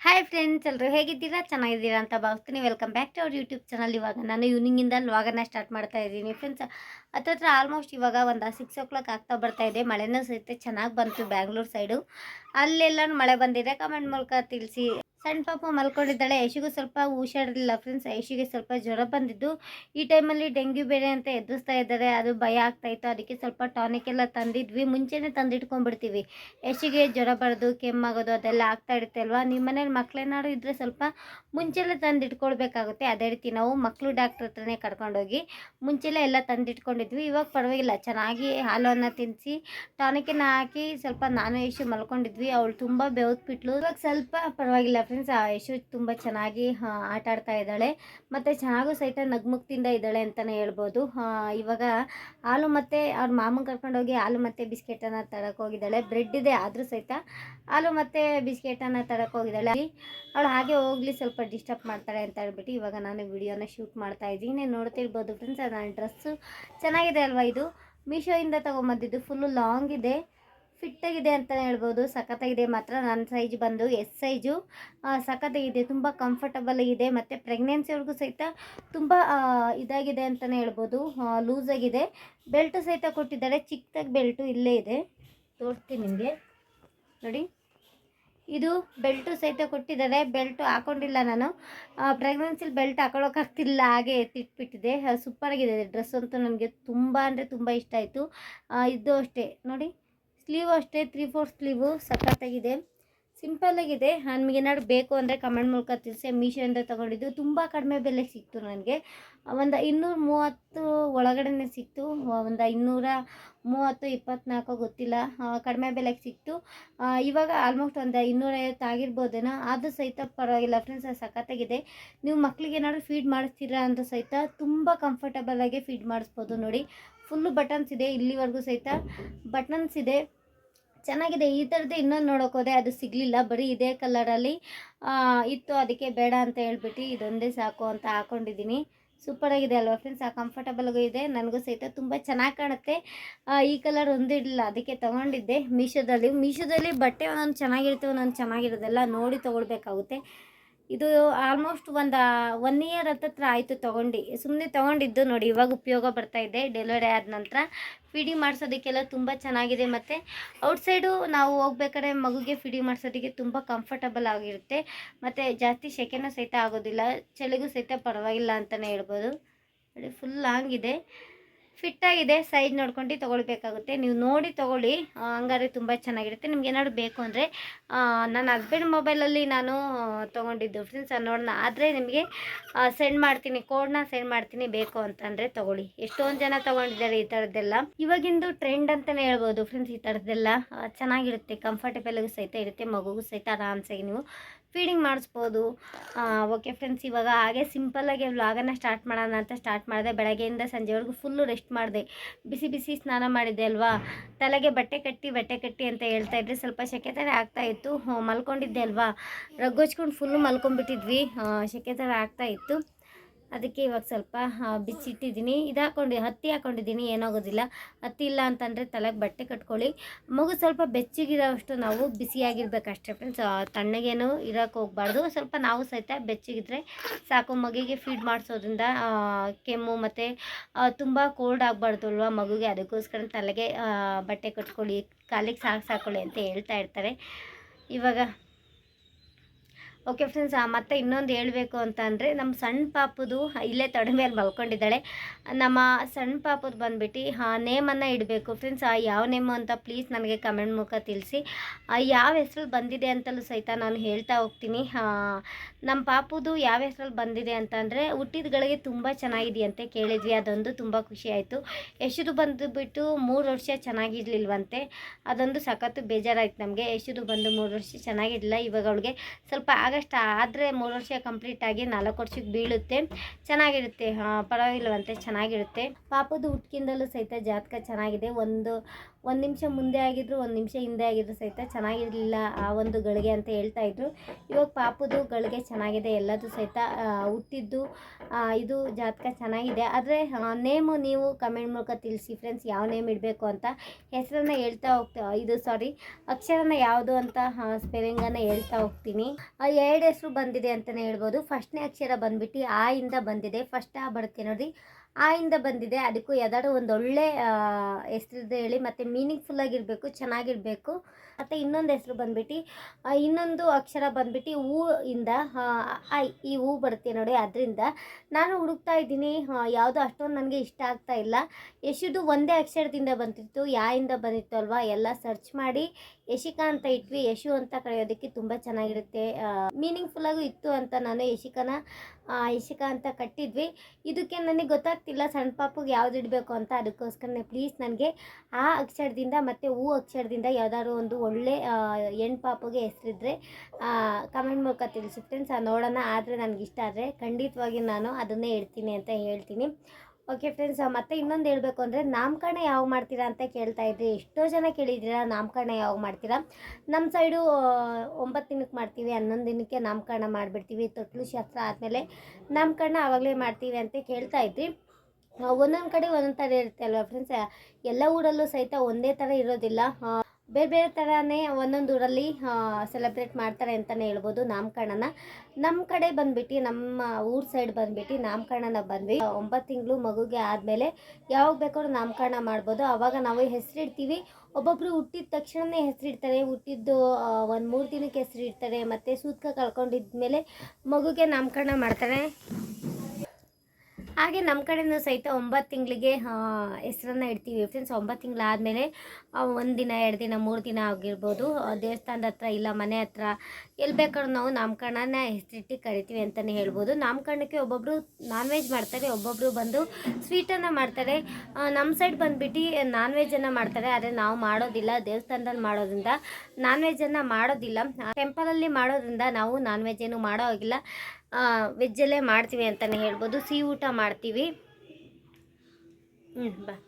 Hi friends ಎಲ್ಲರೂ ಹೇಗಿದ್ದೀರಾ? ಚೆನ್ನಾಗಿದ್ದೀರಾ ಅಂತ ಭಾವಿಸ್ತೀನಿ. ವೆಲ್ಕಮ್ ಬ್ಯಾಕ್ ಟು ಅವ್ರ ಯೂಟ್ಯೂಬ್ ಚಾನಲ್ ಇವಾಗ ನಾನು ಈವ್ನಿಂಗಿಂದ ಲಾಗನ್ನ ಸ್ಟಾರ್ಟ್ ಮಾಡ್ತಾ ಇದ್ದೀನಿ. ಫ್ರೆಂಡ್ಸ್ ಹತ್ತತ್ರ ಆಲ್ಮೋಸ್ಟ್ ಇವಾಗ ಒಂದು ಸಿಕ್ಸ್ ಓ ಕ್ಲಾಕ್ ಆಗ್ತಾ ಬರ್ತಾ ಇದೆ. ಮಳೆನೂ ಸಹಿತ ಚೆನ್ನಾಗಿ ಬಂತು ಬ್ಯಾಂಗ್ಳೂರ್ ಸೈಡು ಅಲ್ಲೆಲ್ಲ ಮಳೆ ಬಂದಿದೆ. ಕಮೆಂಟ್ ಮೂಲಕ ತಿಳಿಸಿ. ಸಣ್ಣ ಪಾಪ ಮಲ್ಕೊಂಡಿದ್ದಾಳೆ. ಯಶಿಗೂ ಸ್ವಲ್ಪ ಹುಷಾರಿಲ್ಲ ಫ್ರೆಂಡ್ಸ್ ಯಶಿಗೆ ಸ್ವಲ್ಪ ಜ್ವರ ಬಂದಿದ್ದು. ಈ ಟೈಮಲ್ಲಿ ಡೆಂಗ್ಯೂ ಬೇರೆ ಅಂತ ಎದುರಿಸ್ತಾ ಇದ್ದಾರೆ. ಅದು ಭಯ ಆಗ್ತಾ ಇತ್ತು. ಅದಕ್ಕೆ ಸ್ವಲ್ಪ ಟಾನಿಕ್ ಎಲ್ಲ ತಂದಿದ್ವಿ. ಮುಂಚೆನೇ ತಂದಿಟ್ಕೊಂಡ್ಬಿಡ್ತೀವಿ. ಯಶಿಗೆ ಜ್ವರ ಬರೋದು, ಕೆಮ್ಮಾಗೋದು ಅದೆಲ್ಲ ಆಗ್ತಾ ಇರುತ್ತೆ ಅಲ್ವಾ? ನಿಮ್ಮ ಮನೇಲಿ ಮಕ್ಕಳೇನಾದ್ರು ಇದ್ದರೆ ಸ್ವಲ್ಪ ಮುಂಚೆಲೆ ತಂದಿಟ್ಕೊಳ್ಬೇಕಾಗುತ್ತೆ. ಅದೇ ರೀತಿ ನಾವು ಮಕ್ಕಳು ಡಾಕ್ಟ್ರ್ ಹತ್ರನೇ ಕರ್ಕೊಂಡೋಗಿ ಮುಂಚೆಲೆ ಎಲ್ಲ ತಂದಿಟ್ಕೊಂಡಿದ್ವಿ. ಇವಾಗ ಪರವಾಗಿಲ್ಲ. ಚೆನ್ನಾಗಿ ಹಾಲನ್ನು ತಿನ್ನಿಸಿ ಟಾನಿಕನ್ನು ಹಾಕಿ ಸ್ವಲ್ಪ ನಾನು ಐಶು ಮಲ್ಕೊಂಡಿದ್ವಿ. ಅವಳು ತುಂಬ ಬೆವತ್ಬಿಟ್ಲು ಇವಾಗ ಸ್ವಲ್ಪ ಪರವಾಗಿಲ್ಲ ಫ್ರೆಂಡ್ಸ್ ಯಶು ತುಂಬ ಚೆನ್ನಾಗಿ ಆಟ ಆಡ್ತಾ ಇದ್ದಾಳೆ. ಮತ್ತು ಚೆನ್ನಾಗೂ ಸಹಿತ ನಗ್ಮುಕ್ತಿಂದ ಇದ್ದಾಳೆ ಅಂತಲೇ ಹೇಳ್ಬೋದು. ಇವಾಗ ಹಾಲು ಮತ್ತು ಅವ್ರ ಮಾಮನ ಕರ್ಕೊಂಡೋಗಿ ಹಾಲು ಮತ್ತು ಬಿಸ್ಕೆಟನ್ನು ತರಕ್ಕೆ ಹೋಗಿದ್ದಾಳೆ. ಬ್ರೆಡ್ ಇದೆ, ಆದರೂ ಸಹಿತ ಹಾಲು ಮತ್ತು ಬಿಸ್ಕೆಟನ್ನು ತರಕ್ಕೆ ಹೋಗಿದ್ದಾಳೆ. ಅವಳು ಹಾಗೆ ಹೋಗಲಿ, ಸ್ವಲ್ಪ ಡಿಸ್ಟರ್ಬ್ ಮಾಡ್ತಾಳೆ ಅಂತ ಹೇಳ್ಬಿಟ್ಟು ಇವಾಗ ನಾನು ವಿಡಿಯೋನ ಶೂಟ್ ಮಾಡ್ತಾ ಇದ್ದೀನಿ. ನೋಡ್ತಿರ್ಬೋದು ಫ್ರೆಂಡ್ಸ್ ನನ್ನ ಡ್ರೆಸ್ಸು. ಚೆನ್ನಾಗಿದೆ ಅಲ್ವಾ ಇದು? ಮೀಶೋಯಿಂದ ತೊಗೊಂಬಂದಿದ್ದು, ಫುಲ್ಲು ಲಾಂಗ್ ಇದೆ. ಫಿಟ್ಟಾಗಿದೆ ಅಂತಲೇ ಹೇಳ್ಬೋದು. ಸಖತ್ತಾಗಿದೆ ಮಾತ್ರ. ನನ್ನ ಸೈಜ್ ಬಂದು ಎಸ್ ಸೈಜು ಸಖತ್ತಾಗಿದೆ, ತುಂಬ ಕಂಫರ್ಟಬಲ್ ಇದೆ ಮತ್ತು ಪ್ರೆಗ್ನೆನ್ಸಿವ್ರಿಗೂ ಸಹಿತ ತುಂಬ ಇದಾಗಿದೆ ಅಂತಲೇ ಹೇಳ್ಬೋದು. ಲೂಸಾಗಿದೆ ಬೆಲ್ಟು ಸಹಿತ ಕೊಟ್ಟಿದ್ದಾರೆ. ಚಿಕ್ಕದಾಗಿ ಬೆಲ್ಟು ಇಲ್ಲೇ ಇದೆ. ತೋರಿಸ್ತೀನಿ ನಿಮಗೆ. ನೋಡಿ. ಇದು ಬೆಲ್ಟು ಸಹಿತ ಕೊಟ್ಟಿದ್ದಾರೆ. ಬೆಲ್ಟು ಹಾಕೊಂಡಿಲ್ಲ ನಾನು. ಪ್ರೆಗ್ನೆನ್ಸಿಲಿ ಬೆಲ್ಟ್ ಹಾಕೊಳ್ಳೋಕ್ಕಾಗ್ತಿಲ್ಲ ಹಾಗೆ ಎತ್ತಿಟ್ಬಿಟ್ಟಿದೆ ಸೂಪರಾಗಿದೆ ಡ್ರೆಸ್ ಅಂತೂ ನನಗೆ ತುಂಬ ಅಂದರೆ ತುಂಬ ಇಷ್ಟ ಆಯಿತು. ಇದು ಅಷ್ಟೇ. ನೋಡಿ. ಸ್ಲೀವ್ ಅಷ್ಟೇ ತ್ರೀ ಫೋರ್ ಸ್ಲೀವು ಸಖತ್ತಾಗಿದೆ ಸಿಂಪಲ್ಲಾಗಿದೆ ಏನಾದ್ರು ಬೇಕು ಅಂದರೆ ಕಮೆಂಟ್ ಮೂಲಕ ತಿಳಿಸಿ. ಮೀಶೋಯಿಂದ ತೊಗೊಂಡಿದ್ದು ತುಂಬ ಕಡಿಮೆ ಬೆಲೆ ಸಿಕ್ತು ನನಗೆ. ಒಂದು ಇನ್ನೂರ ಮೂವತ್ತು ಒಳಗಡೆ ಸಿಕ್ತು. ಒಂದು ಇನ್ನೂರ ಮೂವತ್ತು ಇಪ್ಪತ್ತ್ನಾಲ್ಕು ಗೊತ್ತಿಲ್ಲ. ಕಡಿಮೆ ಬೆಲೆಗೆ ಸಿಕ್ತು. ಇವಾಗ ಆಲ್ಮೋಸ್ಟ್ ಒಂದು ಇನ್ನೂರೈವತ್ತು ಆಗಿರ್ಬೋದೇನೋ, ಅದು ಸಹಿತ ಪರವಾಗಿಲ್ಲ ಫ್ರೆಂಡ್ಸ್ ಸಖತ್ತಾಗಿದೆ ನೀವು ಮಕ್ಕಳಿಗೆ ಏನಾದ್ರು ಫೀಡ್ ಮಾಡಿಸ್ತೀರಾ ಅಂತ ಸಹಿತ ತುಂಬ ಕಂಫರ್ಟಬಲಾಗಿ ಫೀಡ್ ಮಾಡಿಸ್ಬೋದು ನೋಡಿ. ಫುಲ್ಲು ಬಟನ್ಸ್ ಇದೆ ಇಲ್ಲಿವರೆಗೂ ಸಹಿತ. ಬಟನ್ಸ್ ಇದೆ. ಚೆನ್ನಾಗಿದೆ. ಈ ಥರದ್ದು ಇನ್ನೊಂದು ನೋಡೋಕೆ ಹೋದೆ ಅದು ಸಿಗಲಿಲ್ಲ. ಬರೀ ಇದೇ ಕಲರಲ್ಲಿ ಇತ್ತು. ಅದಕ್ಕೆ ಬೇಡ ಅಂತ ಹೇಳ್ಬಿಟ್ಟು ಇದೊಂದೇ ಸಾಕು ಅಂತ ಹಾಕೊಂಡಿದ್ದೀನಿ. ಸೂಪರಾಗಿದೆ ಅಲ್ವಾ ಫ್ರೆಂಡ್ಸ್? ಆ ಕಂಫರ್ಟಬಲ್ಗೂ ಇದೆ. ನನಗೂ ಸಹಿತ ತುಂಬ ಚೆನ್ನಾಗಿ ಕಾಣುತ್ತೆ. ಈ ಕಲರ್ ಒಂದು ಇರಲಿಲ್ಲ ಅದಕ್ಕೆ ತೊಗೊಂಡಿದ್ದೆ ಮೀಶೋದಲ್ಲಿ. ಮೀಶೋದಲ್ಲಿ ಬಟ್ಟೆ ಒಂದೊಂದು ಚೆನ್ನಾಗಿರುತ್ತೆ, ಒಂದೊಂದು ಚೆನ್ನಾಗಿರೋದೆಲ್ಲ ನೋಡಿ ತೊಗೊಳ್ಬೇಕಾಗುತ್ತೆ. ಇದು ಆಲ್ಮೋಸ್ಟ್ ಒಂದು ಒನ್ ಇಯರ್ ಹತ್ರ ಆಯಿತು ತೊಗೊಂಡು. ಸುಮ್ಮನೆ ತೊಗೊಂಡಿದ್ದು ನೋಡಿ, ಇವಾಗ ಉಪಯೋಗ ಬರ್ತಾ ಇದೆ ಡೆಲಿವರಿ ಆದ ನಂತರ. ಫೀಡಿಂಗ್ ಮಾಡಿಸೋದಕ್ಕೆಲ್ಲ ತುಂಬ ಚೆನ್ನಾಗಿದೆ ಮತ್ತು ಔಟ್ಸೈಡು ನಾವು ಹೋಗ್ಬೇಕಾದ್ರೆ ಮಗುಗೆ ಫೀಡಿಂಗ್ ಮಾಡಿಸೋದಕ್ಕೆ ತುಂಬ ಕಂಫರ್ಟಬಲ್ ಆಗಿರುತ್ತೆ. ಮತ್ತು ಜಾಸ್ತಿ ಸೆಕೆನೂ ಸಹಿತ ಆಗೋದಿಲ್ಲ, ಚಳಿಗೂ ಸಹಿತ ಪರವಾಗಿಲ್ಲ ಅಂತಲೇ ಹೇಳ್ಬೋದು. ಫುಲ್ ಲಾಂಗ್ ಇದೆ. ಫಿಟ್ಟಾಗಿದೆ, ಸೈಜ್ ನೋಡ್ಕೊಂಡು ತೊಗೊಳ್ಬೇಕಾಗುತ್ತೆ. ನೀವು ನೋಡಿ ತೊಗೊಳ್ಳಿ. ಹಂಗಾದ್ರೆ ತುಂಬ ಚೆನ್ನಾಗಿರುತ್ತೆ. ನಿಮ್ಗೆ ಏನಾದ್ರು ಬೇಕು ಅಂದರೆ ನನ್ನ ಹಸ್ಬೆಂಡ್ ಮೊಬೈಲಲ್ಲಿ ನಾನು ತೊಗೊಂಡಿದ್ದು. ಫ್ರೆಂಡ್ಸ್ ನೋಡೋಣ. ಆದರೆ ನಿಮಗೆ ಸೆಂಡ್ ಮಾಡ್ತೀನಿ. ಕೋಡ್ನ ಸೆಂಡ್ ಮಾಡ್ತೀನಿ. ಬೇಕು ಅಂತಂದರೆ ತೊಗೊಳ್ಳಿ. ಎಷ್ಟೊಂದು ಜನ ತೊಗೊಂಡಿದ್ದಾರೆ ಈ ಥರದ್ದೆಲ್ಲ ಇವಾಗಿಂದು ಟ್ರೆಂಡ್ ಅಂತಲೇ ಹೇಳ್ಬೋದು. ಫ್ರೆಂಡ್ಸ್ ಈ ಥರದ್ದೆಲ್ಲ ಚೆನ್ನಾಗಿರುತ್ತೆ. ಕಂಫರ್ಟೇಬಲ್ಗೂ ಸಹಿತ ಇರುತ್ತೆ. ಮಗುಗೂ ಸಹಿತ ಆರಾಮ್ಸಾಗಿ ನೀವು ಫೀಡಿಂಗ್ ಮಾಡಿಸ್ಬೋದು. ಓಕೆ ಫ್ರೆಂಡ್ಸ್ ಇವಾಗ ಹಾಗೆ ಸಿಂಪಲ್ಲಾಗಿ ವ್ಲಾಗನ್ನು ಸ್ಟಾರ್ಟ್ ಮಾಡೋಣ ಅಂತ ಸ್ಟಾರ್ಟ್ ಮಾಡಿದೆ. ಬೆಳಗ್ಗೆಯಿಂದ ಸಂಜೆವರೆಗೂ ಫುಲ್ಲು ರೆಸ್ಟ್ ಮಾಡಿದೆ. ಬಿಸಿ ಬಿಸಿ ಸ್ನಾನ ಮಾಡಿದೆ ಅಲ್ವಾ? ತಲೆಗೆ ಬಟ್ಟೆ ಕಟ್ಟಿ ಬಟ್ಟೆ ಕಟ್ಟಿ ಅಂತ ಹೇಳ್ತಾ ಇದ್ರೆ ಸ್ವಲ್ಪ ಸೆಕೆ ಥರ ಆಗ್ತಾ ಇತ್ತು. ಮಲ್ಕೊಂಡಿದ್ದೆ ಅಲ್ವಾ? ರಗ್ಗೊಚ್ಕೊಂಡು ಫುಲ್ಲು ಮಲ್ಕೊಂಡ್ಬಿಟ್ಟಿದ್ವಿ. ಆಗ್ತಾ ಇತ್ತು. ಅದಕ್ಕೆ ಇವಾಗ ಸ್ವಲ್ಪ ಬಿಚ್ಚಿಟ್ಟಿದ್ದೀನಿ. ಇದು ಹಾಕೊಂಡು ಹತ್ತಿ ಹಾಕೊಂಡಿದ್ದೀನಿ, ಏನಾಗೋದಿಲ್ಲ. ಹತ್ತಿ ಇಲ್ಲ ಅಂತಂದರೆ ತಲೆಗೆ ಬಟ್ಟೆ ಕಟ್ಕೊಳ್ಳಿ. ಮಗು ಸ್ವಲ್ಪ ಬೆಚ್ಚಗಿರೋಷ್ಟು ನಾವು ಬಿಸಿಯಾಗಿರ್ಬೇಕು ಅಷ್ಟೇ ಫ್ರೆಂಡ್ಸ್ ತಣ್ಣಗೇನು ಇರೋಕೆ ಹೋಗ್ಬಾರ್ದು. ಸ್ವಲ್ಪ ನಾವು ಸಹಿತ ಬೆಚ್ಚಗಿದ್ರೆ ಸಾಕು. ಮಗುಗೆ ಫೀಡ್ ಮಾಡಿಸೋದ್ರಿಂದ ಕೆಮ್ಮು ಮತ್ತು ತುಂಬ ಕೋಲ್ಡ್ ಆಗಬಾರ್ದು ಅಲ್ವಾ ಮಗುಗೆ. ಅದಕ್ಕೋಸ್ಕರ ತಲೆಗೆ ಬಟ್ಟೆ ಕಟ್ಕೊಳ್ಳಿ. ಕಾಲಿಗೆ ಸಾಕು ಸಾಕೊಳ್ಳಿ ಅಂತ ಹೇಳ್ತಾ ಇರ್ತಾರೆ. ಇವಾಗ ಓಕೆ ಫ್ರೆಂಡ್ಸ್ ಮತ್ತೆ ಇನ್ನೊಂದು ಹೇಳಬೇಕು ಅಂತ ಅಂದರೆ ನಮ್ಮ ಸಣ್ಣ ಪಾಪದು ಇಲ್ಲೇ ತೊಡೆ ಮೇಲೆ ಮಲ್ಕೊಂಡಿದ್ದಾಳೆ. ನಮ್ಮ ಸಣ್ಣ ಪಾಪದು ಬಂದುಬಿಟ್ಟು, ಆ, ನೇಮನ್ನು ಇಡಬೇಕು. ಫ್ರೆಂಡ್ಸ್ ಆ, ಯಾವ ನೇಮು ಅಂತ ಪ್ಲೀಸ್ ನನಗೆ ಕಮೆಂಟ್ ಮೂಲಕ ತಿಳಿಸಿ. ಯಾವ ಹೆಸ್ರಲ್ಲಿ ಬಂದಿದೆ ಅಂತಲೂ ಸಹಿತ ನಾನು ಹೇಳ್ತಾ ಹೋಗ್ತೀನಿ. ನಮ್ಮ ಪಾಪುದು ಯಾವ ಹೆಸ್ರಲ್ಲಿ ಬಂದಿದೆ ಅಂತಂದರೆ ಹುಟ್ಟಿದಗಳಿಗೆ ತುಂಬ ಚೆನ್ನಾಗಿದೆಯಂತೆ ಕೇಳಿದ್ವಿ. ಅದೊಂದು ತುಂಬ ಖುಷಿ ಆಯಿತು. ಬಂದುಬಿಟ್ಟು ಮೂರು ವರ್ಷ ಚೆನ್ನಾಗಿರ್ಲಿಲ್ವಂತೆ? ಅದೊಂದು ಸಖತ್ತು ಬೇಜಾರಾಯ್ತು ನಮಗೆ. ಹೆಸರು ಬಂದು ಮೂರು ವರ್ಷ ಚೆನ್ನಾಗಿರಲಿಲ್ಲ. ಇವಾಗ ಅವಳಿಗೆ ಸ್ವಲ್ಪ ಆಗಸ್ಟ್ ಆದರೆ ಮೂರು ವರ್ಷ ಕಂಪ್ಲೀಟ್ ಆಗಿ ನಾಲ್ಕು ವರ್ಷಕ್ಕೆ ಬೀಳುತ್ತೆ. ಚೆನ್ನಾಗಿರುತ್ತೆ. ಪರವಾಗಿಲ್ಲವಂತೆ, ಚೆನ್ನಾಗಿರುತ್ತೆ. ಪಾಪದ ಹುಟ್ಕಿಂದಲೂ ಸಹಿತ ಜಾತಕ ಚೆನ್ನಾಗಿದೆ. ಒಂದು ಒಂದು ನಿಮಿಷ ಮುಂದೆ ಆಗಿದ್ರು, ಒಂದು ನಿಮಿಷ ಹಿಂದೆ ಆಗಿದ್ರು ಸಹಿತ ಚೆನ್ನಾಗಿರಲಿಲ್ಲ ಆ ಒಂದು ಗಳಿಗೆ ಅಂತ ಹೇಳ್ತಾ ಇದ್ರು. ಇವಾಗ ಪಾಪದು ಗಳಿಗೆ ಚೆನ್ನಾಗಿದೆ. ಎಲ್ಲದು ಸಹಿತ ಹುಟ್ಟಿದ್ದು ಇದು ಜಾತಕ ಚೆನ್ನಾಗಿದೆ. ಆದರೆ ನೇಮು ನೀವು ಕಮೆಂಟ್ ಮೂಲಕ ತಿಳಿಸಿ ಫ್ರೆಂಡ್ಸ್, ಯಾವ ನೇಮ್ ಇಡಬೇಕು ಅಂತ ಹೆಸರನ್ನು ಹೇಳ್ತಾ ಹೋಗ್ತಾ, ಇದು ಸಾರಿ ಅಕ್ಷರನ ಯಾವುದು ಅಂತ ಸ್ಪೆಲ್ಲಿಂಗನ್ನು ಹೇಳ್ತಾ ಹೋಗ್ತೀನಿ. ಎರಡು ಹೆಸರು ಬಂದಿದೆ ಅಂತಲೇ ಹೇಳ್ಬೋದು. ಫಸ್ಟ್ನೇ ಅಕ್ಷರ ಬಂದ್ಬಿಟ್ಟು ಆ ಇಂದ ಬಂದಿದೆ. ಫಸ್ಟ್ ಆ ಬರುತ್ತೆ ನೋಡಿ ಆ ಇಂದ ಬಂದಿದೆ. ಅದಕ್ಕೂ ಯಾವ್ದಾದ್ರು ಒಂದು ಒಳ್ಳೆ ಹೆಸರಿದೆ ಹೇಳಿ ಮತ್ತು ಮೀನಿಂಗ್ಫುಲ್ ಆಗಿರಬೇಕು, ಚೆನ್ನಾಗಿರಬೇಕು. ಮತ್ತು ಇನ್ನೊಂದು ಹೆಸರು ಬಂದ್ಬಿಟ್ಟು ಇನ್ನೊಂದು ಅಕ್ಷರ ಬಂದ್ಬಿಟ್ಟು ಹೂ ಇಂದ ಐ, ಈ ಹೂ ಬರುತ್ತೆ ನೋಡಿ ಅದರಿಂದ. ನಾನು ಹುಡುಕ್ತಾ ಇದ್ದೀನಿ ಯಾವುದು ಅಷ್ಟೊಂದು ನನಗೆ ಇಷ್ಟ ಆಗ್ತಾ ಇಲ್ಲ. ಯಶುದು ಒಂದೇ ಅಕ್ಷರದಿಂದ ಬಂದಿತ್ತು ಯಾಯಿಂದ ಬಂದಿತ್ತು ಅಲ್ವಾ? ಎಲ್ಲ ಸರ್ಚ್ ಮಾಡಿ, ಯಶಿಕಾ ಅಂತ ಇಟ್ವಿ. ಯಶು ಅಂತ ಕರೆಯೋದಕ್ಕೆ ತುಂಬ ಚೆನ್ನಾಗಿರುತ್ತೆ. ಮೀನಿಂಗ್ಫುಲ್ಲಾಗೂ ಇತ್ತು ಅಂತ ನಾನು ಯಶಿಕನ ಆ, ಯಶಿಕಾ ಅಂತ ಕಟ್ಟಿದ್ವಿ. ಇದಕ್ಕೆ ನನಗೆ ಗೊತ್ತಾಗ್ತಿಲ್ಲ ಸಣ್ಣ ಪಾಪುಗೆ ಯಾವ್ದು ಇಡಬೇಕು ಅಂತ. ಅದಕ್ಕೋಸ್ಕರನೇ ಪ್ಲೀಸ್ ನನಗೆ ಆ ಅಕ್ಷರದಿಂದ ಮತ್ತು ಹೂ ಅಕ್ಷರದಿಂದ ಯಾವ್ದಾದ್ರು ಒಂದು ಒಳ್ಳೆ ಹೆಣ್ಣು ಪಾಪಗೆ ಹೆಸರಿದ್ರೆ ಕಮೆಂಟ್ ಮೂಲಕ ತಿಳಿಸಿ ಫ್ರೆಂಡ್ಸ್ ನೋಡೋಣ. ಆದರೆ ನನಗಿಷ್ಟ ಆದರೆ ಖಂಡಿತವಾಗಿ ನಾನು ಅದನ್ನೇ ಇಡ್ತೀನಿ ಅಂತ ಹೇಳ್ತೀನಿ. ಓಕೆ ಫ್ರೆಂಡ್ಸ್ ಮತ್ತೆ ಇನ್ನೊಂದು ಹೇಳಬೇಕು ಅಂದರೆ ನಾಮಕರಣ ಯಾವಾಗ ಮಾಡ್ತೀರಾ ಅಂತ ಕೇಳ್ತಾ ಇದ್ರಿ ಎಷ್ಟೋ ಜನ ಕೇಳಿದ್ದೀರಾ, ನಾಮಕರಣ ಯಾವಾಗ ಮಾಡ್ತೀರಾ? ನಮ್ಮ ಸೈಡು ಒಂಬತ್ತು ದಿನಕ್ಕೆ ಮಾಡ್ತೀವಿ, ಹನ್ನೊಂದು ದಿನಕ್ಕೆ ನಾಮಕರಣ ಮಾಡಿಬಿಡ್ತೀವಿ. ತೊಟ್ಲು ಶಾಸ್ತ್ರ ಆದಮೇಲೆ ನಾಮಕರಣ ಆವಾಗಲೇ ಮಾಡ್ತೀವಿ ಅಂತ ಕೇಳ್ತಾ ಇದ್ರಿ. ಒಂದೊಂದು ಕಡೆ ಒಂದೊಂದು ಥರ ಇರುತ್ತೆ ಅಲ್ವಾ ಫ್ರೆಂಡ್ಸ್ ಎಲ್ಲ ಊರಲ್ಲೂ ಸಹಿತ ಒಂದೇ ಥರ ಇರೋದಿಲ್ಲ. ಬೇರೆ ಬೇರೆ ಥರನೇ ಒಂದೊಂದು ಊರಲ್ಲಿ ಸೆಲೆಬ್ರೇಟ್ ಮಾಡ್ತಾರೆ ಅಂತಲೇ ಹೇಳ್ಬೋದು ನಾಮಕರಣನ. ನಮ್ಮ ಕಡೆ ಬಂದ್ಬಿಟ್ಟು, ನಮ್ಮ ಊರ್ ಸೈಡ್ ಬಂದ್ಬಿಟ್ಟು ನಾಮಕರಣನ ಬಂದ್ವಿ. ಒಂಬತ್ತು ತಿಂಗಳು ಮಗುಗೆ ಆದಮೇಲೆ ಯಾವಾಗ ಬೇಕಾದ್ರೂ ನಾಮಕರಣ ಮಾಡ್ಬೋದು. ಆವಾಗ ನಾವು ಹೆಸರಿಡ್ತೀವಿ. ಒಬ್ಬೊಬ್ಬರು ಹುಟ್ಟಿದ ತಕ್ಷಣವೇ ಹೆಸರಿಡ್ತಾರೆ. ಹುಟ್ಟಿದ್ದು ಒಂದು ಮೂರು ದಿನಕ್ಕೆ ಹೆಸರಿಡ್ತಾರೆ. ಮತ್ತು ಸೂತ್ಕ ಕಳ್ಕೊಂಡಿದ್ಮೇಲೆ ಮಗುಗೆ ನಾಮಕರಣ ಮಾಡ್ತಾರೆ. ಹಾಗೆ ನಮ್ಮ ಕಡೆಯೂ ಸಹಿತ ಒಂಬತ್ತು ತಿಂಗಳಿಗೆ ಹೆಸರನ್ನು ಇಡ್ತೀವಿ. ಫ್ರೆಂಡ್ಸ್ ಒಂಬತ್ತು ತಿಂಗಳಾದಮೇಲೆ ಒಂದು ದಿನ, ಎರಡು ದಿನ, ಮೂರು ದಿನ ಆಗಿರ್ಬೋದು. ದೇವಸ್ಥಾನದ ಹತ್ರ ಇಲ್ಲ, ಮನೆ ಹತ್ರ ಎಲ್ಲಿ ಬೇಕಾದ್ರೂ ನಾವು ನಾಮಕರಣನ ಹೆಸರಿಟ್ಟು ಕರಿತೀವಿ ಅಂತಲೇ ಹೇಳ್ಬೋದು. ನಾಮಕರಣಕ್ಕೆ ಒಬ್ಬೊಬ್ಬರು ನಾನ್ ವೆಜ್ ಮಾಡ್ತಾರೆ ಒಬ್ಬೊಬ್ಬರು ಬಂದು ಸ್ವೀಟನ್ನು ಮಾಡ್ತಾರೆ. ನಮ್ಮ ಸೈಡ್ ಬಂದುಬಿಟ್ಟು ನಾನ್ ವೆಜ್ಜನ್ನು ಮಾಡ್ತಾರೆ. ಆದರೆ ನಾವು ಮಾಡೋದಿಲ್ಲ, ದೇವಸ್ಥಾನದಲ್ಲಿ ಮಾಡೋದ್ರಿಂದ. ನಾನ್ ವೆಜ್ಜನ್ನು ಮಾಡೋದಿಲ್ಲ. ಟೆಂಪಲಲ್ಲಿ ಮಾಡೋದ್ರಿಂದ ನಾವು ನಾನ್ ವೆಜ್ ಏನು ಮಾಡೋ ಹಾಗಿಲ್ಲ. ವೆಜ್ಜಲ್ಲೇ ಮಾಡ್ತೀವಿ ಅಂತಲೇ ಹೇಳ್ಬೋದು. ಸಿಹಿ ಊಟ ಮಾಡ್ತೀವಿ. ಹ್ಞೂ ಬಾ.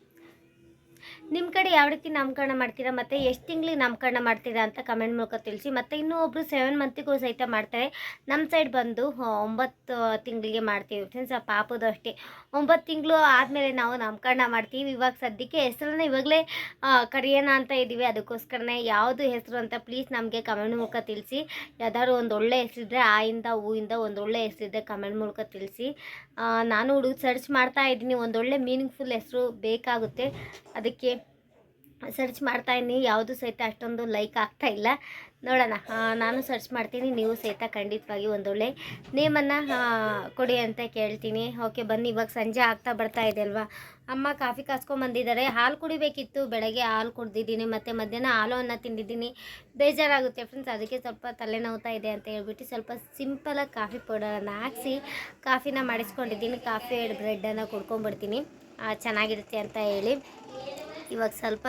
ನಿಮ್ಮ ಕಡೆ ಯಾವ ರೀತಿ ನಾಮಕರಣ ಮಾಡ್ತೀರಾ? ಮತ್ತು ಎಷ್ಟು ತಿಂಗಳಿಗೆ ನಾಮಕರಣ ಮಾಡ್ತೀರಾ ಅಂತ ಕಮೆಂಟ್ ಮೂಲಕ ತಿಳಿಸಿ. ಮತ್ತು ಇನ್ನೂ ಒಬ್ಬರು ಸೆವೆನ್ ಮಂತಿಗೂ ಸಹಿತ ಮಾಡ್ತಾರೆ. ನಮ್ಮ ಸೈಡ್ ಬಂದು ಒಂಬತ್ತು ತಿಂಗಳಿಗೆ ಮಾಡ್ತೀವಿ ಫ್ರೆಂಡ್ಸ್ ಆ ಪಾಪದು ಅಷ್ಟೇ. ಒಂಬತ್ತು ತಿಂಗಳು ಆದಮೇಲೆ ನಾವು ನಾಮಕರಣ ಮಾಡ್ತೀವಿ. ಇವಾಗ ಸದ್ಯಕ್ಕೆ ಹೆಸರನ್ನ ಇವಾಗಲೇ ಕರೆಯೋಣ ಅಂತ ಇದ್ದೀವಿ. ಅದಕ್ಕೋಸ್ಕರನೇ ಯಾವುದು ಹೆಸರು ಅಂತ ಪ್ಲೀಸ್ ನಮಗೆ ಕಮೆಂಟ್ ಮೂಲಕ ತಿಳಿಸಿ. ಯಾವ್ದಾದ್ರು ಒಂದು ಒಳ್ಳೆ ಹೆಸರಿದ್ರೆ ಆಯಿಂದ ಹೂವಿಂದ ಒಂದು ಒಳ್ಳೆ ಹೆಸರಿದ್ರೆ ಕಮೆಂಟ್ ಮೂಲಕ ತಿಳಿಸಿ. ನಾನು ಹುಡುಗ ಸರ್ಚ್ ಮಾಡ್ತಾ ಇದ್ದೀನಿ. ಒಂದೊಳ್ಳೆ ಮೀನಿಂಗ್ಫುಲ್ ಹೆಸರು ಬೇಕಾಗುತ್ತೆ. ಅದಕ್ಕೆ ಸರ್ಚ್ ಮಾಡ್ತಾ ಇದ್ದೀನಿ. ಯಾವುದು ಸಹಿತ ಅಷ್ಟೊಂದು ಲೈಕ್ ಆಗ್ತಾ ಇಲ್ಲ. ನೋಡೋಣ. ನಾನು ಸರ್ಚ್ ಮಾಡ್ತೀನಿ. ನೀವು ಸಹಿತ ಖಂಡಿತವಾಗಿ ಒಂದೊಳ್ಳೆ ನೇಮನ್ನು ಕೊಡಿ ಅಂತ ಕೇಳ್ತೀನಿ. ಓಕೆ ಬನ್ನಿ. ಇವಾಗ ಸಂಜೆ ಆಗ್ತಾ ಬರ್ತಾ ಇದೆ ಅಲ್ವಾ? ಅಮ್ಮ ಕಾಫಿ ಕಾಸ್ಕೊಂಬಂದಿದ್ದಾರೆ. ಹಾಲು ಕುಡಿಬೇಕಿತ್ತು. ಬೆಳಗ್ಗೆ ಹಾಲು ಕುಡ್ದಿದ್ದೀನಿ. ಮತ್ತು ಮಧ್ಯಾಹ್ನ ಹಾಲು ಅನ್ನ ತಿಂದಿದ್ದೀನಿ. ಬೇಜಾರಾಗುತ್ತೆ ಫ್ರೆಂಡ್ಸ್ ಅದಕ್ಕೆ ಸ್ವಲ್ಪ ತಲೆನೋವ್ತಾ ಇದೆ ಅಂತ ಹೇಳ್ಬಿಟ್ಟು ಸ್ವಲ್ಪ ಸಿಂಪಲಾಗಿ ಕಾಫಿ ಪೌಡರನ್ನು ಹಾಕ್ಸಿ ಕಾಫಿನ ಮಾಡಿಸ್ಕೊಂಡಿದ್ದೀನಿ. ಕಾಫಿ ಬ್ರೆಡ್ಡನ್ನು ಕುಡ್ಕೊಂಡ್ಬಿಡ್ತೀನಿ. ಚೆನ್ನಾಗಿರುತ್ತೆ ಅಂತ ಹೇಳಿ. ಇವಾಗ ಸ್ವಲ್ಪ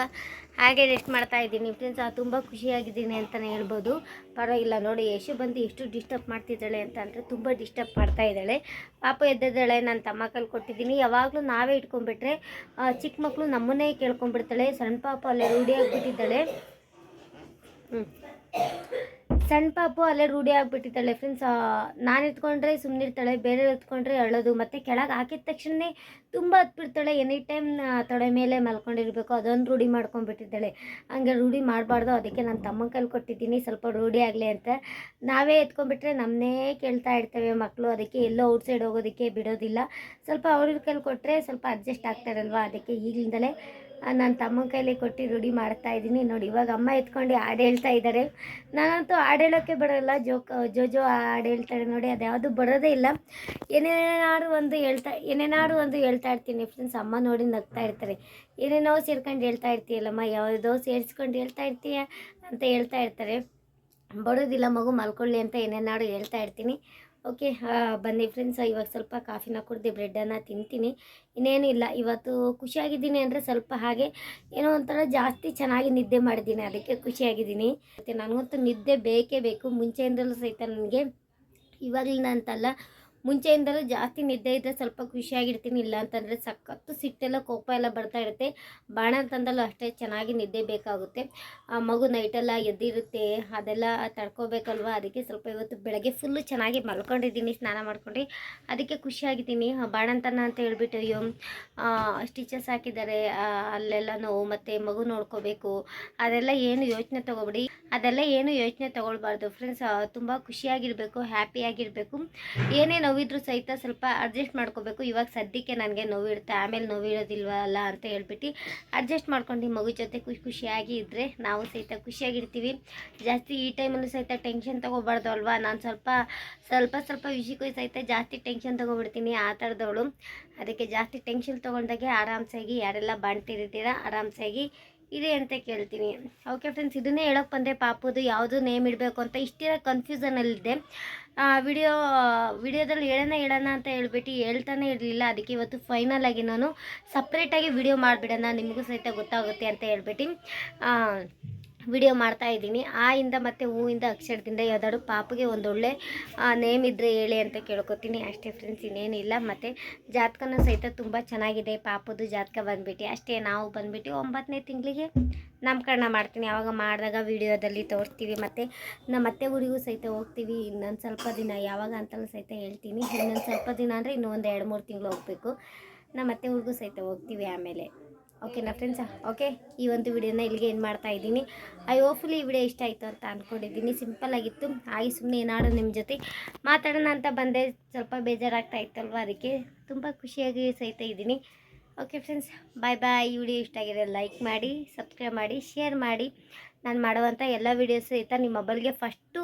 ಹಾಗೆ ರೆಸ್ಟ್ ಮಾಡ್ತಾ ಇದ್ದೀನಿ. ಫ್ರೆಂಡ್ಸ್ ತುಂಬ ಖುಷಿಯಾಗಿದ್ದೀನಿ ಅಂತಲೇ ಹೇಳ್ಬೋದು. ಪರವಾಗಿಲ್ಲ ನೋಡಿ, ಯಶು ಬಂದು ಎಷ್ಟು ಡಿಸ್ಟರ್ಬ್ ಮಾಡ್ತಿದ್ದಾಳೆ ಅಂತ ಅಂದರೆ ತುಂಬ ಡಿಸ್ಟರ್ಬ್ ಮಾಡ್ತಾ ಇದ್ದಾಳೆ. ಪಾಪ ಎದ್ದಿದ್ದಾಳೆ, ನಾನು ತಮ್ಮ ಕೊಟ್ಟಿದ್ದೀನಿ. ಯಾವಾಗಲೂ ನಾವೇ ಇಟ್ಕೊಂಡ್ಬಿಟ್ರೆ ಚಿಕ್ಕ ಮಕ್ಕಳು ನಮ್ಮನ್ನೇ ಕೇಳ್ಕೊಂಡ್ಬಿಡ್ತಾಳೆ. ಸಣ್ಣ ಪಾಪ ಅಲ್ಲೇ ರೂಢಿಯಾಗಿಬಿಟ್ಟಿದ್ದಾಳೆ ಹ್ಞೂ ಸಣ್ಣ ಪಾಪು ಅಲ್ಲೇ ರೂಢಿ ಆಗಿಬಿಟ್ಟಿದ್ದಾಳೆ ಫ್ರೆಂಡ್ಸ್ ನಾನು ಎತ್ಕೊಂಡ್ರೆ ಸುಮ್ಮನಿರ್ತಾಳೆ ಬೇರೆ ಎತ್ಕೊಂಡ್ರೆ ಅಳೋದು. ಮತ್ತು ಕೆಳಗೆ ಹಾಕಿದ ತಕ್ಷಣ ತುಂಬ ಹತ್ಬಿಡ್ತಾಳೆ. ಎನಿ ಟೈಮ್ ತೊಡೆ ಮೇಲೆ ಮಲ್ಕೊಂಡಿರಬೇಕು, ಅದೊಂದು ರೂಢಿ ಮಾಡ್ಕೊಂಡ್ಬಿಟ್ಟಿದ್ದಾಳೆ. ಹಂಗೆ ರೂಢಿ ಮಾಡಬಾರ್ದು, ಅದಕ್ಕೆ ನಾನು ತಮ್ಮ ಕೈಲಿ ಕೊಟ್ಟಿದ್ದೀನಿ, ಸ್ವಲ್ಪ ರೂಢಿ ಆಗಲಿ ಅಂತ. ನಾವೇ ಎತ್ಕೊಂಡ್ಬಿಟ್ರೆ ನಮ್ಮನ್ನೇ ಕೇಳ್ತಾ ಇರ್ತವೆ ಮಕ್ಕಳು ಅದಕ್ಕೆ ಎಲ್ಲೋ ಔಟ್ಸೈಡ್ ಹೋಗೋದಕ್ಕೆ ಬಿಡೋದಿಲ್ಲ. ಸ್ವಲ್ಪ ಅವ್ರ ಕೈಲಿ ಕೊಟ್ಟರೆ ಸ್ವಲ್ಪ ಅಡ್ಜಸ್ಟ್ ಆಗ್ತಾರಲ್ವಾ, ಅದಕ್ಕೆ ಈಗಲಿಂದಲೇ ನಾನು ತಮ್ಮ ಕೈಲಿ ಕೊಟ್ಟು ರೂಢಿ ಮಾಡ್ತಾ ಇದ್ದೀನಿ. ನೋಡಿ, ಇವಾಗ ಅಮ್ಮ ಎತ್ಕೊಂಡು ಹಾಡು ಹೇಳ್ತಾ ಇದ್ದಾರೆ ನಾನಂತೂ ಹಾಡು ಹೇಳೋಕ್ಕೆ ಬರೋಲ್ಲ, ಜೋಕ್, ಜೋಜೋ ಹಾಡು ಹೇಳ್ತಾಳೆ ನೋಡಿ, ಅದು ಯಾವುದು ಬರೋದೇ ಇಲ್ಲ. ಏನೇನಾದ್ರು ಒಂದು ಹೇಳ್ತಾ, ಏನೇನಾದ್ರು ಒಂದು ಹೇಳ್ತಾ ಇರ್ತೀನಿ ಫ್ರೆಂಡ್ಸ್ ಅಮ್ಮ ನೋಡಿ ನಗ್ತಾ ಇರ್ತಾರೆ. ಏನೇನೋ ಸೇರ್ಕೊಂಡು ಹೇಳ್ತಾ ಇರ್ತೀಯಲ್ಲಮ್ಮ, ಯಾವುದೋ ಸೇರಿಸ್ಕೊಂಡು ಹೇಳ್ತಾ ಇರ್ತೀಯ ಅಂತ ಹೇಳ್ತಾ ಇರ್ತಾರೆ. ಬರೋದಿಲ್ಲ ಮಗು, ಮಲ್ಕೊಳ್ಳಿ ಅಂತ ಏನೇನಾದ್ರು ಹೇಳ್ತಾ ಇರ್ತೀನಿ. ಓಕೆ ಬನ್ನಿ ಫ್ರೆಂಡ್ಸ್ ಇವಾಗ ಸ್ವಲ್ಪ ಕಾಫಿನ ಕುಡ್ದು ಬ್ರೆಡ್ಡನ್ನು ತಿಂತೀನಿ. ಇನ್ನೇನು ಇಲ್ಲ, ಇವತ್ತು ಖುಷಿಯಾಗಿದ್ದೀನಿ ಅಂದರೆ ಸ್ವಲ್ಪ ಹಾಗೆ ಏನೋ ಒಂಥರ ಜಾಸ್ತಿ ಚೆನ್ನಾಗಿ ನಿದ್ದೆ ಮಾಡಿದ್ದೀನಿ, ಅದಕ್ಕೆ ಖುಷಿಯಾಗಿದ್ದೀನಿ. ಮತ್ತು ನನಗಂತೂ ನಿದ್ದೆ ಬೇಕೇ ಬೇಕು, ಮುಂಚೆಯಿಂದಲೂ ಸಹಿತ ನನಗೆ. ಇವಾಗಲಿಂದ ಅಂತಲ್ಲ ಮುಂಚೆಯಿಂದಲೂ ಜಾಸ್ತಿ ನಿದ್ದೆ ಇದ್ದರೆ ಸ್ವಲ್ಪ ಖುಷಿಯಾಗಿರ್ತೀನಿ, ಇಲ್ಲ ಅಂತಂದರೆ ಸಖತ್ತು ಸಿಟ್ಟೆಲ್ಲ ಕೋಪ ಎಲ್ಲ ಬರ್ತಾ ಇರುತ್ತೆ. ಬಾಣ ತಂದಲ್ಲೂ ಅಷ್ಟೇ ಚೆನ್ನಾಗಿ ನಿದ್ದೆ ಬೇಕಾಗುತ್ತೆ. ಆ ಮಗು ನೈಟೆಲ್ಲ ಎದ್ದಿರುತ್ತೆ, ಅದೆಲ್ಲ ತಡ್ಕೋಬೇಕಲ್ವ? ಅದಕ್ಕೆ ಸ್ವಲ್ಪ ಇವತ್ತು ಬೆಳಗ್ಗೆ ಫುಲ್ಲು ಚೆನ್ನಾಗಿ ಮಲ್ಕೊಂಡಿದ್ದೀನಿ, ಸ್ನಾನ ಮಾಡ್ಕೊಂಡು. ಅದಕ್ಕೆ ಖುಷಿಯಾಗಿದ್ದೀನಿ. ಬಾಣಂತನ ಅಂತ ಹೇಳ್ಬಿಟ್ಟು, ಅಯ್ಯೋ ಸ್ಟಿಚಸ್ ಹಾಕಿದ್ದಾರೆ. ಅಲ್ಲೆಲ್ಲ ನೋವು ಮತ್ತು ಮಗು ನೋಡ್ಕೋಬೇಕು. ಅದೆಲ್ಲ ಏನು ಯೋಚನೆ ತೊಗೊಬಿಡಿ. ಅದೆಲ್ಲ ಏನು ಯೋಚನೆ ತೊಗೊಳ್ಬಾರ್ದು. ಫ್ರೆಂಡ್ಸ್ ತುಂಬ ಖುಷಿಯಾಗಿರಬೇಕು ಹ್ಯಾಪಿಯಾಗಿರಬೇಕು ಏನೇ ನೋವಿದ್ರು ಸಹಿತ ಸ್ವಲ್ಪ ಅಡ್ಜಸ್ಟ್ ಮಾಡ್ಕೋಬೇಕು. ಇವಾಗ ಸದ್ಯಕ್ಕೆ ನನಗೆ ನೋವಿಡುತ್ತೆ ಆಮೇಲೆ ನೋವಿಡೋದಿಲ್ವಲ್ಲ ಅಂತ ಹೇಳ್ಬಿಟ್ಟು ಅಡ್ಜಸ್ಟ್ ಮಾಡ್ಕೊಂಡು ಮಗು ಜೊತೆ ಖುಷಿ ಖುಷಿಯಾಗಿ ಇದ್ದರೆ ನಾವು ಸಹಿತ ಖುಷಿಯಾಗಿರ್ತೀವಿ. ಜಾಸ್ತಿ ಈ ಟೈಮಲ್ಲೂ ಸಹಿತ ಟೆನ್ಷನ್ ತೊಗೋಬಾರ್ದು ಅಲ್ವಾ? ನಾನು ಸ್ವಲ್ಪ ಸ್ವಲ್ಪ ಸ್ವಲ್ಪ ವಿಷಯಕ್ಕೂ ಸಹಿತ ಜಾಸ್ತಿ ಟೆನ್ಷನ್ ತೊಗೊಬಿಡ್ತೀನಿ ಆ ಥರದವಳು. ಅದಕ್ಕೆ ಜಾಸ್ತಿ ಟೆನ್ಷನ್ ತೊಗೊಂಡಾಗೆ ಆರಾಮ್ಸಾಗಿ ಯಾರೆಲ್ಲ ಬಾಣ್ತಿರ್ತೀರ ಆರಾಮ್ಸಾಗಿ ಇದೆ ಅಂತ ಕೇಳ್ತೀನಿ. ಓಕೆ ಫ್ರೆಂಡ್ಸ್ ಇದನ್ನೇ ಹೇಳೋಕೆ ಬಂದೆ. ಪಾಪದು ಯಾವುದು ನೇಮ್ ಇಡಬೇಕು ಅಂತ ಇಷ್ಟಿರೋ ಕನ್ಫ್ಯೂಸನಲ್ಲಿದ್ದೆ ವಿಡಿಯೋ ವಿಡಿಯೋದಲ್ಲಿ ಹೇಳೋಣ ಹೇಳೋಣ ಅಂತ ಹೇಳ್ಬಿಟ್ಟು ಹೇಳ್ತಾನೆ ಇರಲಿಲ್ಲ. ಅದಕ್ಕೆ ಇವತ್ತು ಫೈನಲ್ ಆಗಿ ನಾನು ಸಪ್ರೇಟಾಗಿ ವಿಡಿಯೋ ಮಾಡಿಬಿಡೋಣ. ನಿಮಗೂ ಸಹಿತ ಗೊತ್ತಾಗುತ್ತೆ ಅಂತ ಹೇಳ್ಬಿಟ್ಟು. ವಿಡಿಯೋ ಮಾಡ್ತಾ ಇದ್ದೀನಿ. ಆ ಇಂದ ಮತ್ತು ಹೂವಿಂದ ಅಕ್ಷರದಿಂದ ಯಾವ್ದಾದ್ರು ಪಾಪಗೆ ಒಂದೊಳ್ಳೆ ನೇಮ್ ಇದ್ದರೆ ಹೇಳಿ ಅಂತ ಕೇಳ್ಕೊತೀನಿ. ಅಷ್ಟೇ ಫ್ರೆಂಡ್ಸ್ ಇನ್ನೇನಿಲ್ಲ ಮತ್ತು ಜಾತಕನ ಸಹಿತ ತುಂಬ ಚೆನ್ನಾಗಿದೆ. ಪಾಪದು ಜಾತಕ ಬಂದ್ಬಿಟ್ಟು. ಅಷ್ಟೇ ನಾವು ಬಂದ್ಬಿಟ್ಟು ಒಂಬತ್ತನೇ ತಿಂಗಳಿಗೆ ನಾಮಕರಣ ಮಾಡ್ತೀನಿ. ಆವಾಗ ಮಾಡಿದಾಗ ವಿಡಿಯೋದಲ್ಲಿ ತೋರಿಸ್ತೀವಿ. ಮತ್ತು ನಮ್ಮ ಅತ್ತೆ ಊರಿಗೂ ಸಹಿತ ಹೋಗ್ತೀವಿ. ಇನ್ನೊಂದು ಸ್ವಲ್ಪ ದಿನ, ಯಾವಾಗ ಅಂತಲೂ ಸಹಿತ ಹೇಳ್ತೀನಿ. ಇನ್ನೊಂದು ಸ್ವಲ್ಪ ದಿನ ಅಂದರೆ ಇನ್ನೂ ಒಂದು ಎರಡು ಮೂರು ತಿಂಗಳು ಹೋಗಬೇಕು. ನಮ್ಮ ಅತ್ತೆ ಊರಿಗೂ ಸಹಿತ ಹೋಗ್ತೀವಿ ಆಮೇಲೆ. ಓಕೆನಾ ಫ್ರೆಂಡ್ಸಾ ಓಕೆ ಈ ಒಂದು ವಿಡಿಯೋನ ಇಲ್ಲಿಗೆ ಏನು ಮಾಡ್ತಾ ಇದ್ದೀನಿ. ಐ ಹೋಪ್ಫುಲಿ ಈ ವಿಡಿಯೋ ಇಷ್ಟ ಆಯಿತು ಅಂತ ಅಂದ್ಕೊಂಡಿದ್ದೀನಿ ಸಿಂಪಲ್ ಆಗಿತ್ತು. ಹಾಗೆ ಸುಮ್ಮನೆ ಏನಾದ್ರು ನಿಮ್ಮ ಜೊತೆ ಮಾತಾಡೋಣ ಅಂತ ಬಂದೆ. ಸ್ವಲ್ಪ ಬೇಜಾರಾಗ್ತಾ ಇತ್ತಲ್ವ ಅದಕ್ಕೆ ತುಂಬ ಖುಷಿಯಾಗಿ ಸಹಿತ ಇದ್ದೀನಿ. ಓಕೆ ಫ್ರೆಂಡ್ಸ್ ಬಾಯ್ ಬಾಯ್ ಈ ವಿಡಿಯೋ ಇಷ್ಟ ಆಗಿದೆ ಲೈಕ್ ಮಾಡಿ ಸಬ್ಸ್ಕ್ರೈಬ್ ಮಾಡಿ ಶೇರ್ ಮಾಡಿ. ನಾನು ಮಾಡುವಂಥ ಎಲ್ಲ ವೀಡಿಯೋಸ್ ಸಹಿತ ನಿಮ್ಮ ಮೊಬೈಲ್ಗೆ ಫಸ್ಟು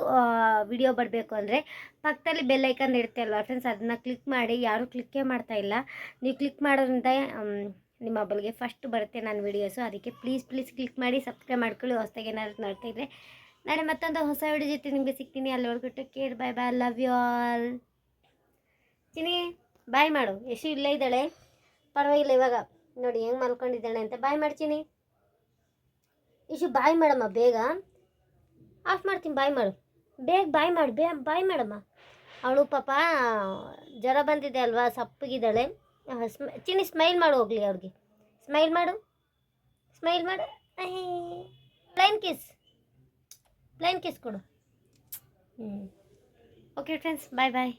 ವಿಡಿಯೋ ಬರಬೇಕು ಅಂದರೆ ಪಕ್ಕದಲ್ಲಿ ಬೆಲ್ ಐಕನ್ ಇರುತ್ತೆ ಅಲ್ವಾ ಫ್ರೆಂಡ್ಸ್ ಅದನ್ನು ಕ್ಲಿಕ್ ಮಾಡಿ. ಯಾರೂ ಕ್ಲಿಕ್ಕೇ ಮಾಡ್ತಾ ಇಲ್ಲ. ನೀವು ಕ್ಲಿಕ್ ಮಾಡೋದ್ರಿಂದ ನಿಮ್ಮ ಮೊಬೈಲ್ಗೆ ಫಸ್ಟ್ ಬರುತ್ತೆ ನನ್ನ ವೀಡಿಯೋಸು ಅದಕ್ಕೆ ಪ್ಲೀಸ್ ಪ್ಲೀಸ್ ಕ್ಲಿಕ್ ಮಾಡಿ ಸಬ್ಸ್ಕ್ರೈಬ್ ಮಾಡ್ಕೊಳ್ಳಿ. ಹೊಸ್ದಾಗಿ ಏನಾದ್ರು ನೋಡ್ತಾ ಇದ್ದರೆ ನಾಳೆ ಮತ್ತೊಂದು ಹೊಸ ವಿಡಿಯೋ ಜೊತೆ ನಿಮಗೆ ಸಿಗ್ತೀನಿ. ಅಲ್ಲಿ take care bye bye love you all Chini bye ಮಾಡು. ಯಶು ಇಲ್ಲೇ ಇದ್ದಾಳೆ. ಪರವಾಗಿಲ್ಲ ಇವಾಗ. ನೋಡಿ ಹೆಂಗೆ ಮಲ್ಕೊಂಡಿದ್ದಾಳೆ ಅಂತ. ಬಾಯ್ ಮಾಡ್ತೀನಿ ಯಶು ಬಾಯ್ ಮಾಡಮ್ಮ ಬೇಗ. ಆಫ್ ಮಾಡ್ತೀನಿ ಬಾಯ್ ಮಾಡು. ಬೇಗ ಬಾಯ್ ಮಾಡು ಬೇ ಬಾಯ್ ಮಾಡಮ್ಮ. ಅವಳು ಪಾಪ, ಜ್ವರ ಬಂದಿದೆ ಅಲ್ವಾ, ಸಪ್ಪಗಿದ್ದಾಳೆ. ಸ್ಮ, ಚಿನ್ನಿ ಸ್ಮೈಲ್ ಮಾಡು ಹೋಗ್ಲಿ ಅವ್ರಿಗೆ. ಸ್ಮೈಲ್ ಮಾಡು. ಸ್ಮೈಲ್ ಮಾಡು. ಪ್ಲೈನ್ ಕಿಸ್ ಪ್ಲೈನ್ ಕಿಸ್ ಕೊಡು. ಹ್ಞೂ ಓಕೆ ಫ್ರೆಂಡ್ಸ್ ಬಾಯ್ ಬಾಯ್